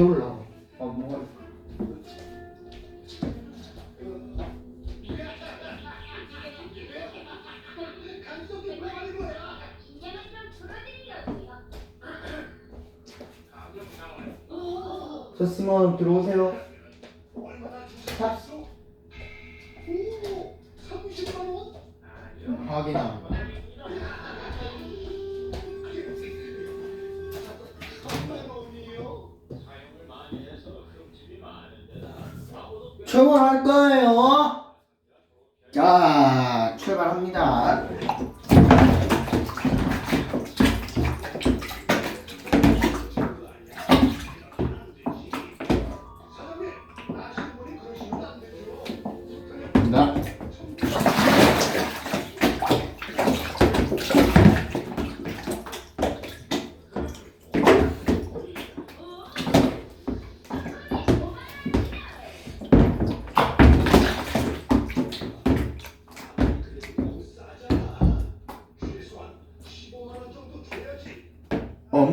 배울라고. 아, 뭐. 좋으면 들어오세요. 탑. 확인함. 출발할 거예요. 자, 출발합니다.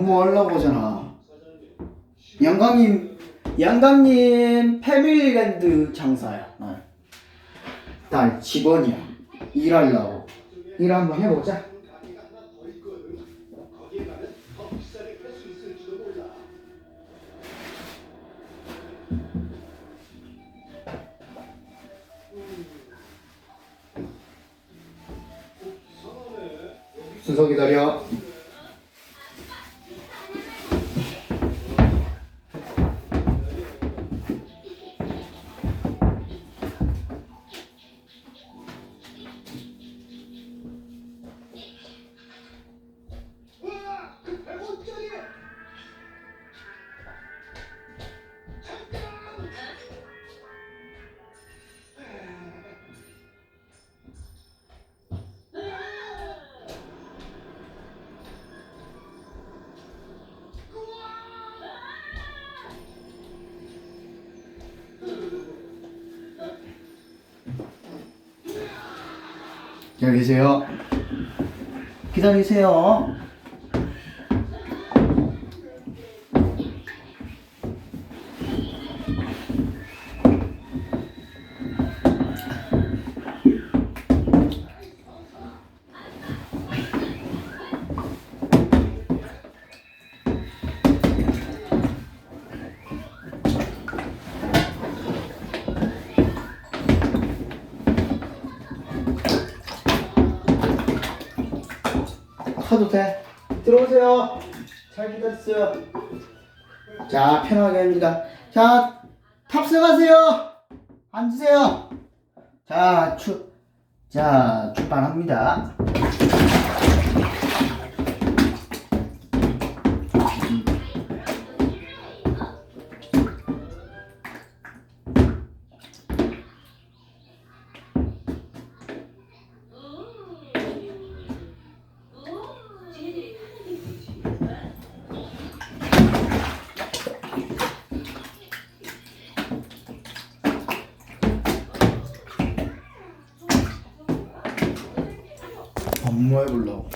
업무 하려고 하잖아. 양강님, 양강님 패밀리랜드 장사야. 난. 난 직원이야. 일하려고. 일 한번 해보자. 순서 기다려. 여기 계세요. 기다리세요. 타도 돼. 들어오세요. 잘 기다렸어요. 자, 편하게 합니다. 자, 탑승하세요. 앉으세요. 자, 출, 자, 출발합니다. 업무해보려고.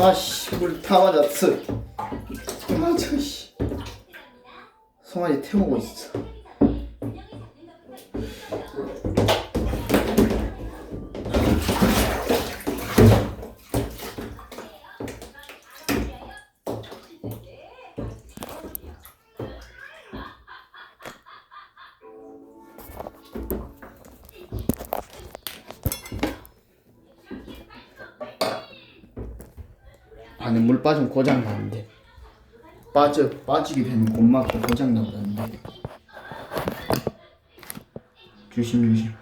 아씨, 물 다 맞았어. 아, 저 씨. 송아지 태우고 있어. 안에 물 빠지면 고장 나는데. 빠져 빠지게 되면 곧막고 고장 나는데. 조심 조심.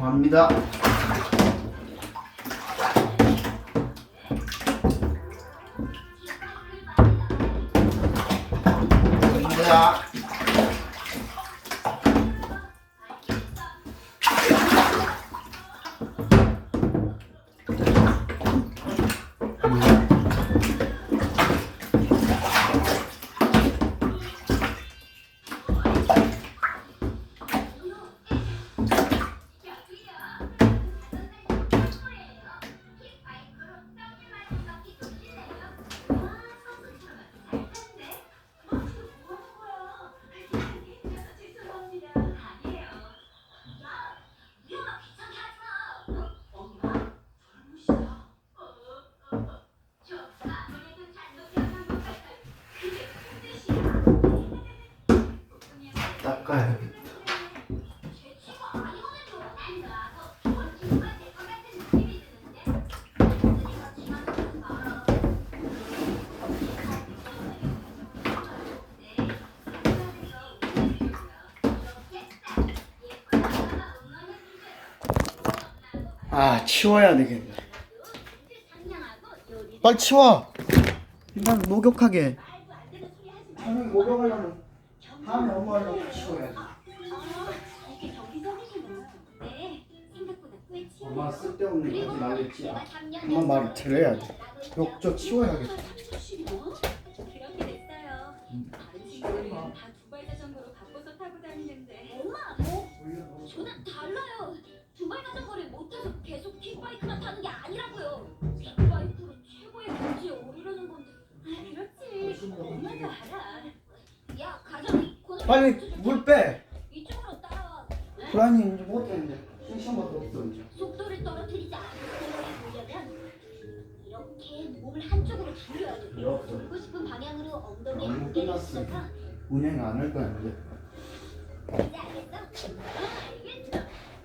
갑니다 đó Mm-hmm. 닦아야겠다. 아, 치워야 되겠네. 빨리 치워 난 목욕하게 저녁에 목욕하려면 다음에 엄마 하려고 치워야지. 엄마 쓸데없는 거 그리고 하지 말랬지 엄마 말을 들어야 돼 욕조 치워야겠다 뭐? 저는 달라요. 두발 자전거를 못 타서 계속 킥바이크만 타는 게 아니라고요. 킥바이크로 최고의 경치에 오르려는 건데. 아, 그렇지. 엄마도 알아. 야, 가자. 고등- 빨리 물 빼! 이쪽으로 따라와. 브라니 이제 못했는데 싱싱밖에 없어 이제 속도를 떨어뜨리지 않고 공을 보려면 이렇게 몸을 한쪽으로 돌려야 돼. 이렇게 돌고 싶은 방향으로 엉덩이에 무게를 끝났어. 실어서 운행 안 할 거야 이제 이제 알겠어? 어, 알겠어.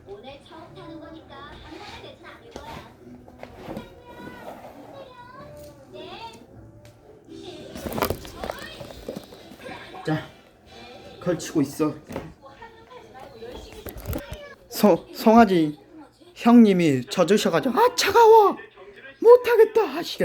오늘 처음 타는 거니까 한 번에 되진 않을 거야. 네. 자 걸치고 있어. 소, 송아지 형님이 젖으셔가지고 아 차가워! 못하겠다! 하시겠